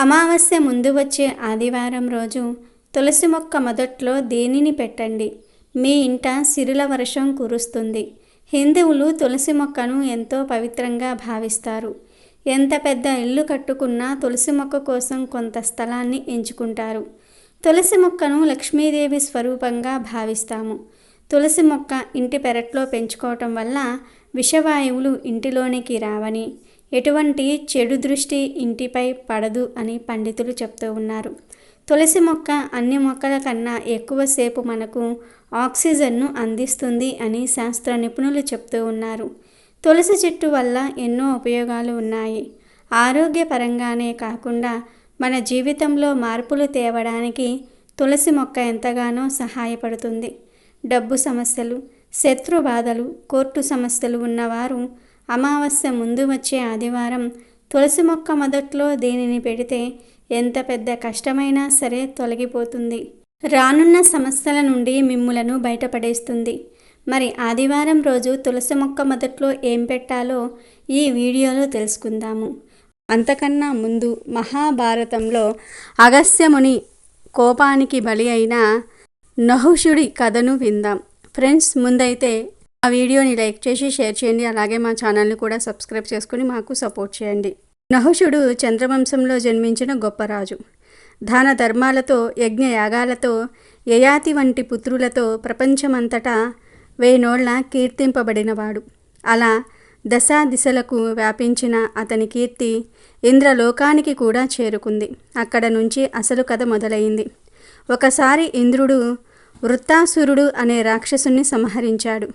అమావాస్య ముందు వచ్చే ఆదివారం రోజు తులసి మొక్క మొదట్లో దేనిని పెట్టండి? మీ ఇంట సిరుల వర్షం కురుస్తుంది. హిందువులు తులసి మొక్కను ఎంతో పవిత్రంగా భావిస్తారు. ఎంత పెద్ద ఇల్లు కట్టుకున్నా తులసి మొక్క కోసం కొంత స్థలాన్ని ఎంచుకుంటారు. తులసి మొక్కను లక్ష్మీదేవి స్వరూపంగా భావిస్తాము. తులసి మొక్క ఇంటి పెరట్లో పెంచుకోవటం వల్ల విషవాయువులు ఇంటిలోనికి రావని ఎటువంటి చెడు దృష్టి ఇంటిపై పడదు అని పండితులు చెప్తూ ఉన్నారు. తులసి మొక్క అన్ని మొక్కల కన్నా ఎక్కువసేపు మనకు ఆక్సిజన్ను అందిస్తుంది అని శాస్త్ర నిపుణులు చెప్తూ ఉన్నారు. తులసి చెట్టు వల్ల ఎన్నో ఉపయోగాలు ఉన్నాయి. ఆరోగ్యపరంగానే కాకుండా మన జీవితంలో మార్పులు తేవడానికి తులసి మొక్క ఎంతగానో సహాయపడుతుంది. డబ్బు సమస్యలు శత్రు బాధలు కోర్టు సమస్యలు ఉన్నవారు అమావాస్య ముందు వచ్చే ఆదివారం తులసి మొక్క మొదట్లో దీనిని పెడితే ఎంత పెద్ద కష్టమైనా సరే తొలగిపోతుంది. రానున్న సమస్యల నుండి మిమ్ములను బయటపడేస్తుంది. మరి ఆదివారం రోజు తులసి మొక్క మొదట్లో ఏం పెట్టాలో ఈ వీడియోలో తెలుసుకుందాము. అంతకన్నా ముందు మహాభారతంలో అగస్త్యముని కోపానికి బలి అయిన నహుషుడి కథను విందాం. ఫ్రెండ్స్ ముందైతే ఆ వీడియోని లైక్ చేసి షేర్ చేయండి. అలాగే మా ఛానల్ని కూడా సబ్స్క్రైబ్ చేసుకుని మాకు సపోర్ట్ చేయండి. నహుషుడు చంద్రవంశంలో జన్మించిన గొప్ప రాజు. దాన ధర్మాలతో యజ్ఞ యాగాలతో యయాతి వంటి పుత్రులతో ప్రపంచమంతటా వేనోళ్ళ కీర్తింపబడినవాడు. అలా దశా దిశలకు వ్యాపించిన అతని కీర్తి ఇంద్రలోకానికి కూడా చేరుకుంది. అక్కడ నుంచి అసలు కథ మొదలైంది. ఒకసారి ఇంద్రుడు వృత్తాసురుడు అనే రాక్షసుని సంహరించాడు.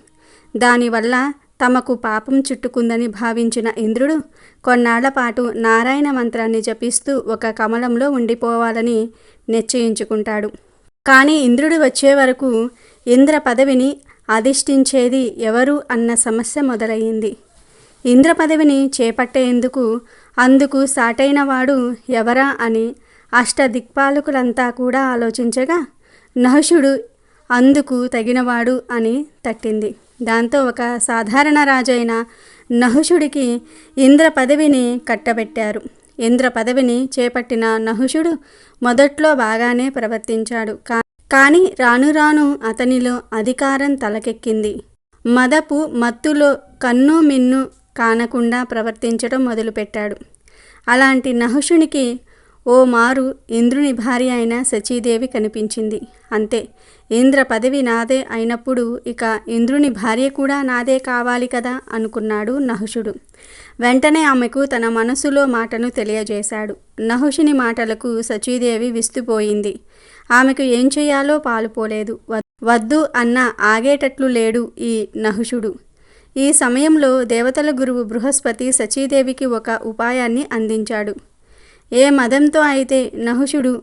దానివల్ల తమకు పాపం చుట్టుకుందని భావించిన ఇంద్రుడు కొన్నాళ్ళపాటు నారాయణ మంత్రాన్ని జపిస్తూ ఒక కమలంలో ఉండిపోవాలని నిశ్చయించుకుంటాడు. కానీ ఇంద్రుడు వచ్చే వరకు ఇంద్ర పదవిని అధిష్ఠించేది ఎవరు అన్న సమస్య మొదలయ్యింది. ఇంద్ర పదవిని చేపట్టేందుకు అందుకు సాటైన వాడు ఎవరా అని అష్టదిక్పాలకులంతా కూడా ఆలోచించగా నహుషుడు అందుకు తగినవాడు అని తట్టింది. దాంతో ఒక సాధారణ రాజైన నహుషుడికి ఇంద్ర పదవిని కట్టబెట్టారు. ఇంద్ర పదవిని చేపట్టిన నహుషుడు మొదట్లో బాగానే ప్రవర్తించాడు. కానీ రాను రాను అతనిలో అధికారం తలకెక్కింది. మదపు మత్తులో కన్ను మిన్ను కానకుండా ప్రవర్తించడం మొదలుపెట్టాడు. అలాంటి నహుషునికి ఓ మారు ఇంద్రుని భార్య అయిన సచీదేవి కనిపించింది. అంతే. ఇంద్ర పదవి నాదే అయినప్పుడు ఇక ఇంద్రుని భార్య కూడా నాదే కావాలి కదా అనుకున్నాడు నహుషుడు. వెంటనే ఆమెకు తన మనసులో మాటను తెలియజేశాడు. నహుషుని మాటలకు సచీదేవి విస్తుపోయింది. ఆమెకు ఏం చేయాలో పాలుపోలేదు. వద్దు అన్న ఆగేటట్లు లేడు ఈ నహుషుడు. ఈ సమయంలో దేవతల గురువు బృహస్పతి సచీదేవికి ఒక ఉపాయాన్ని అందించాడు. ఏ మదంతో అయితే నహుషుడు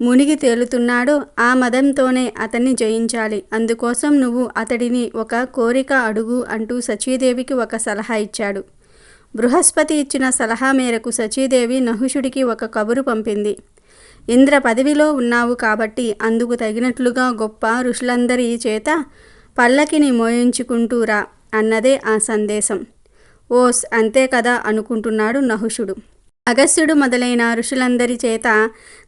మునిగి తేలుతున్నాడో ఆ మదంతోనే అతన్ని జయించాలి. అందుకోసం నువ్వు అతడిని ఒక కోరిక అడుగు అంటూ సచీదేవికి ఒక సలహా ఇచ్చాడు. బృహస్పతి ఇచ్చిన సలహా మేరకు సచీదేవి నహుషుడికి ఒక కబురు పంపింది. ఇంద్ర పదవిలో ఉన్నావు కాబట్టి అందుకు తగినట్లుగా గొప్ప ఋషులందరి చేత పల్లకిని మోయించుకుంటూరా అన్నదే ఆ సందేశం. ఓస్ అంతే కదా అనుకుంటున్నాడు నహుషుడు. అగస్త్యుడు మొదలైన ఋషులందరి చేత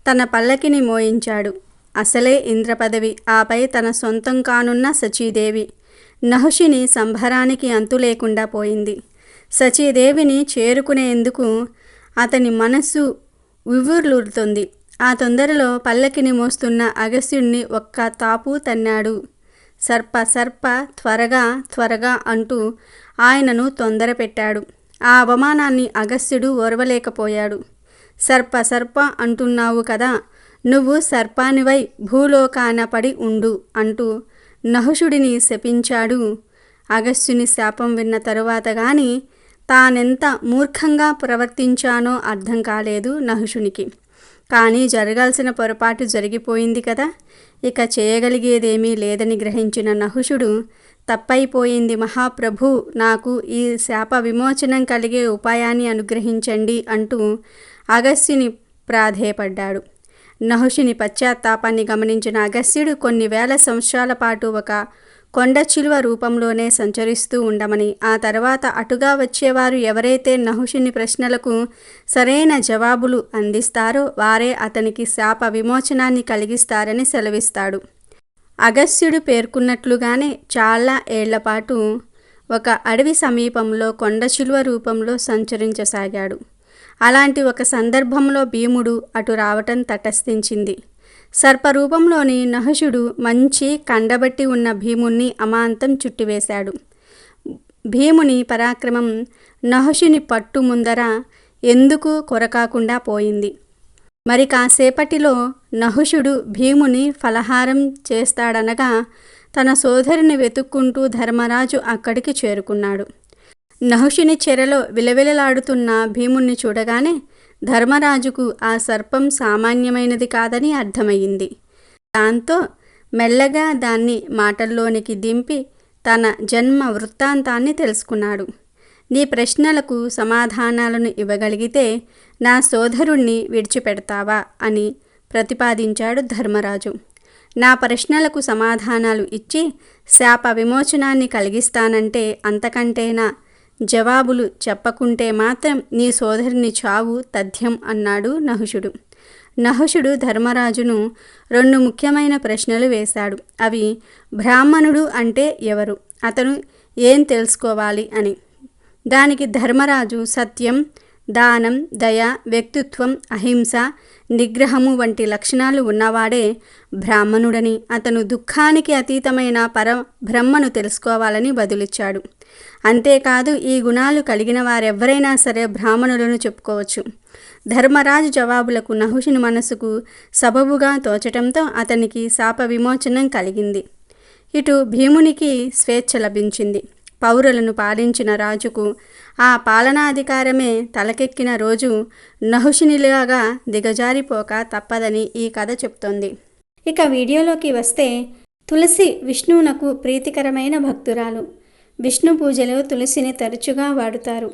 తన పల్లకిని మోయించాడు. అసలే ఇంద్ర పదవి ఆపై తన సొంతం కానున్న సచీదేవి. నహుషిని సంభరానికి అంతు లేకుండా పోయింది. సచీదేవిని చేరుకునేందుకు అతని మనస్సు ఉవ్వుర్లుతుంది ఆ తొందరలో పల్లకిని మోస్తున్న అగస్త్యుణ్ణి ఒక్క తాపు తన్నాడు. సర్ప సర్ప త్వరగా త్వరగా అంటూ ఆయనను తొందర పెట్టాడు ఆ అవమానాన్ని అగస్త్యుడు ఓర్వలేకపోయాడు. సర్ప సర్ప అంటున్నావు కదా నువ్వు సర్పానివై భూలోకాన పడి ఉండు అంటూ నహుషుడిని శపించాడు. అగస్త్యుని శాపం విన్న తరువాత గాని తానెంత మూర్ఖంగా ప్రవర్తించానో అర్థం కాలేదు నహుషునికి. కానీ జరగాల్సిన పొరపాటు జరిగిపోయింది కదా ఇక చేయగలిగేదేమీ లేదని గ్రహించిన నహుషుడు తప్పైపోయింది మహాప్రభు నాకు ఈ శాప విమోచనం కలిగే ఉపాయాన్ని అనుగ్రహించండి అంటూ అగస్త్యుని ప్రాధేయపడ్డాడు. నహుషుని పశ్చాత్తాపాన్ని గమనించిన అగస్త్యుడు కొన్ని వేల సంవత్సరాల పాటు ఒక కొండ చిలువ రూపంలోనే సంచరిస్తూ ఉండమని ఆ తర్వాత అటుగా వచ్చేవారు ఎవరైతే నహుషుని ప్రశ్నలకు సరైన జవాబులు అందిస్తారో వారే అతనికి శాప విమోచనాన్ని కలిగిస్తారని సెలవిస్తాడు. అగస్త్యుడు పేర్కొన్నట్లుగానే చాలా ఏళ్ళపాటు ఒక అడవి సమీపంలో కొండ చిలువ రూపంలో సంచరించసాగాడు. అలాంటి ఒక సందర్భంలో భీముడు అటు రావటం తటస్థించింది. సర్పరూపంలోని నహుషుడు మంచి కండబట్టి ఉన్న భీముణ్ణి అమాంతం చుట్టివేశాడు. భీముని పరాక్రమం నహుషుని పట్టు ముందర ఎందుకు కొరకాకుండా పోయింది? మరి కాసేపటిలో నహుషుడు భీముని ఫలహారం చేస్తాడనగా తన సోదరిని వెతుక్కుంటూ ధర్మరాజు అక్కడికి చేరుకున్నాడు. నహుషుని చెరలో విలవిలలాడుతున్న భీముణ్ణి చూడగానే ధర్మరాజుకు ఆ సర్పం సామాన్యమైనది కాదని అర్థమయ్యింది. దాంతో మెల్లగా దాన్ని మాటల్లోనికి దింపి తన జన్మ వృత్తాంతాన్ని తెలుసుకున్నాడు. నీ ప్రశ్నలకు సమాధానాలను ఇవ్వగలిగితే నా సోదరుణ్ణి విడిచిపెడతావా అని ప్రతిపాదించాడు ధర్మరాజు. నా ప్రశ్నలకు సమాధానాలు ఇచ్చి శాప విమోచనాన్ని కలిగిస్తానంటే అంతకంటేనా జవాబులు చెప్పకుంటే మాత్రం నీ సోదరుని చావు తథ్యం అన్నాడు నహుషుడు. నహుషుడు ధర్మరాజును రెండు ముఖ్యమైన ప్రశ్నలు వేశాడు. అవి బ్రాహ్మణుడు అంటే ఎవరు? అతను ఏం తెలుసుకోవాలి అని. దానికి ధర్మరాజు సత్యం దానం దయ వ్యక్తిత్వం అహింస నిగ్రహము వంటి లక్షణాలు ఉన్నవాడే బ్రాహ్మణుడని అతను దుఃఖానికి అతీతమైన పర బ్రహ్మను తెలుసుకోవాలని బదులిచ్చాడు. అంతేకాదు ఈ గుణాలు కలిగిన వారెవరైనా సరే బ్రాహ్మణులను చెప్పుకోవచ్చు. ధర్మరాజు జవాబులకు నహుషుని మనసుకు సబబుగా తోచటంతో అతనికి శాప విమోచనం కలిగింది. ఇటు భీమునికి స్వేచ్ఛ లభించింది. పౌరులను పాలించిన రాజుకు ఆ పాలనాధికారమే తలకెక్కిన రోజు నహుషునిలాగా దిగజారిపోక తప్పదని ఈ కథ చెప్తోంది. ఇక వీడియోలోకి వస్తే తులసి విష్ణువునకు ప్రీతికరమైన భక్తురాలు. విష్ణు పూజలో తులసిని తరచుగా వాడుతారు.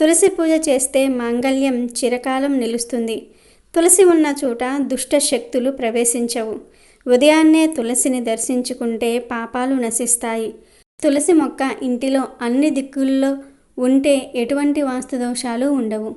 తులసి పూజ చేస్తే మాంగళ్యం చిరకాలం నిలుస్తుంది. తులసి ఉన్న చోట దుష్ట శక్తులు ప్రవేశించవు. ఉదయాన్నే తులసిని దర్శించుకుంటే పాపాలు నశిస్తాయి. తులసి మొక్క ఇంటిలో అన్ని దిక్కుల్లో ఉంటే ఎటువంటి వాస్తు దోషాలు ఉండవు.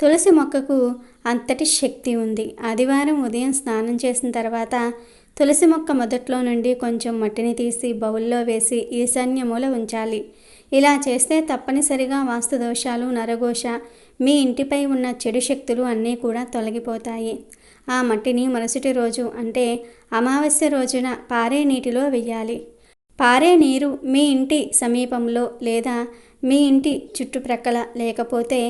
తులసి మొక్కకు అంతటి శక్తి ఉంది. ఆదివారం ఉదయం స్నానం చేసిన తర్వాత తులసి మొక్క మొదట్లో నుండి కొంచెం మట్టిని తీసి బౌల్లో వేసి ఈశాన్య మూల ఉంచాలి. ఇలా చేస్తే తప్పనిసరిగా వాస్తు దోషాలు నరఘోష మీ ఇంటిపై ఉన్న చెడు శక్తులు అన్నీ కూడా తొలగిపోతాయి. ఆ మట్టిని మరుసటి రోజు అంటే అమావాస్య రోజున పారే నీటిలో వెయ్యాలి. పారే నీరు మీ ఇంటి సమీపంలో లేదా మీ ఇంటి చుట్టుప్రక్కల లేకపోతే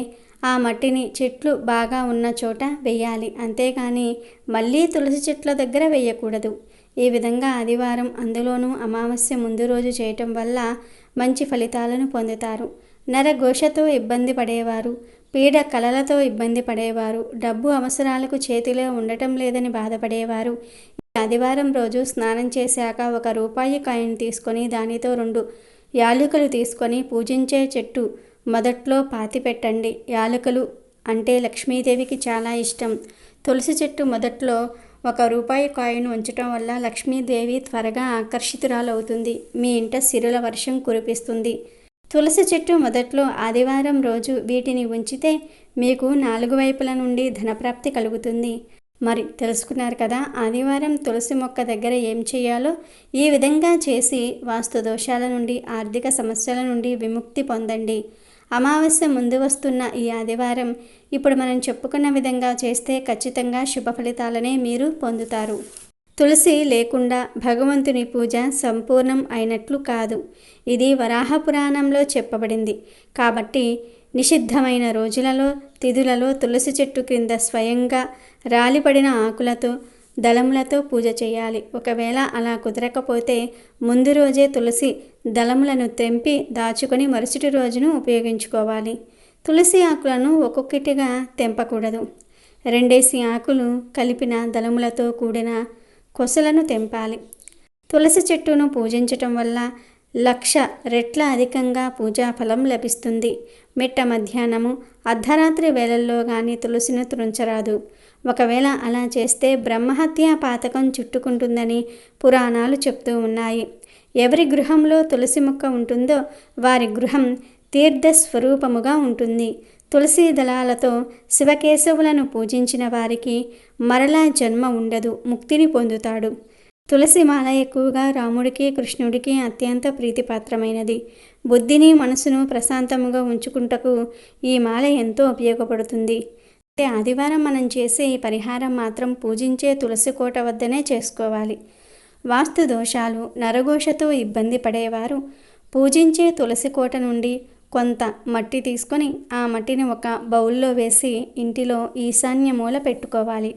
ఆ మట్టిని చెట్లు బాగా ఉన్న చోట వేయాలి. అంతేగాని మళ్ళీ తులసి చెట్ల దగ్గర వేయకూడదు. ఈ విధంగా ఆదివారం అందులోనూ అమావాస్య ముందు రోజు చేయటం వల్ల మంచి ఫలితాలను పొందుతారు. నరఘోషతో ఇబ్బంది పడేవారు పీడ కలలతో ఇబ్బంది పడేవారు డబ్బు అవసరాలకు చేతిలో ఉండటం లేదని బాధపడేవారు. ఆదివారం రోజు స్నానం చేశాక ఒక రూపాయి కాయిన్ తీసుకొని దానితో రెండు యాలుకలు తీసుకొని పూజించే చెట్టు మొదట్లో పాతి పెట్టండి యాలకలు అంటే లక్ష్మీదేవికి చాలా ఇష్టం. తులసి చెట్టు మొదట్లో ఒక రూపాయి కాయిన్ ఉంచటం వల్ల లక్ష్మీదేవి త్వరగా ఆకర్షితురాలవుతుంది. మీ ఇంట సిరుల వర్షం కురిపిస్తుంది. తులసి చెట్టు మొదట్లో ఆదివారం రోజు వీటిని ఉంచితే మీకు నాలుగు వైపుల నుండి ధనప్రాప్తి కలుగుతుంది. మరి తెలుసుకున్నారు కదా. ఆదివారం తులసి మొక్క దగ్గర ఏం చేయాలో ఈ విధంగా చేసి వాస్తు దోషాల నుండి ఆర్థిక సమస్యల నుండి విముక్తి పొందండి. అమావాస్య ముందు వస్తున్న ఈ ఆదివారం ఇప్పుడు మనం చెప్పుకున్న విధంగా చేస్తే ఖచ్చితంగా శుభ ఫలితాలనే మీరు పొందుతారు. తులసి లేకుండా భగవంతుని పూజ సంపూర్ణం అయినట్లు కాదు. ఇది వరాహ పురాణంలో చెప్పబడింది. కాబట్టి నిషిద్ధమైన రోజులలో తిథులలో తులసి చెట్టు క్రింద స్వయంగా రాలిపడిన ఆకులతో దళములతో పూజ చేయాలి. ఒకవేళ అలా కుదరకపోతే ముందు రోజే తులసి దళములను తెంపి దాచుకొని మరుసటి రోజును ఉపయోగించుకోవాలి. తులసి ఆకులను ఒక్కొక్కటిగా తెంపకూడదు. రెండేసి ఆకులు కలిపిన దళములతో కూడిన కొసలను తెంపాలి. తులసి చెట్టును పూజించటం వల్ల లక్ష రెట్ల అధికంగా పూజాఫలం లభిస్తుంది. మిట్ట మధ్యాహ్నము అర్ధరాత్రి వేళల్లో కానీ తులసిని త్రుంచరాదు. ఒకవేళ అలా చేస్తే బ్రహ్మహత్య పాతకం చుట్టుకుంటుందని పురాణాలు చెప్తూ ఉన్నాయి. ఎవరి గృహంలో తులసి మొక్క ఉంటుందో వారి గృహం తీర్థ స్వరూపముగా ఉంటుంది. తులసి దళాలతో శివకేశవులను పూజించిన వారికి మరలా జన్మ ఉండదు ముక్తిని పొందుతాడు. తులసి మాల ఎక్కువగా రాముడికి కృష్ణుడికి అత్యంత ప్రీతిపాత్రమైనది. బుద్ధిని మనసును ప్రశాంతముగా ఉంచుకుంటకు ఈ మాల ఎంతో ఉపయోగపడుతుంది. అయితే ఆదివారం మనం చేసే ఈ పరిహారం మాత్రం పూజించే తులసి కోట వద్దనే చేసుకోవాలి. వాస్తు దోషాలు నరఘోషతో ఇబ్బంది పడేవారు పూజించే తులసి కోట నుండి కొంత మట్టి తీసుకొని ఆ మట్టిని ఒక బౌల్లో వేసి ఇంటిలో ఈశాన్య మూల పెట్టుకోవాలి.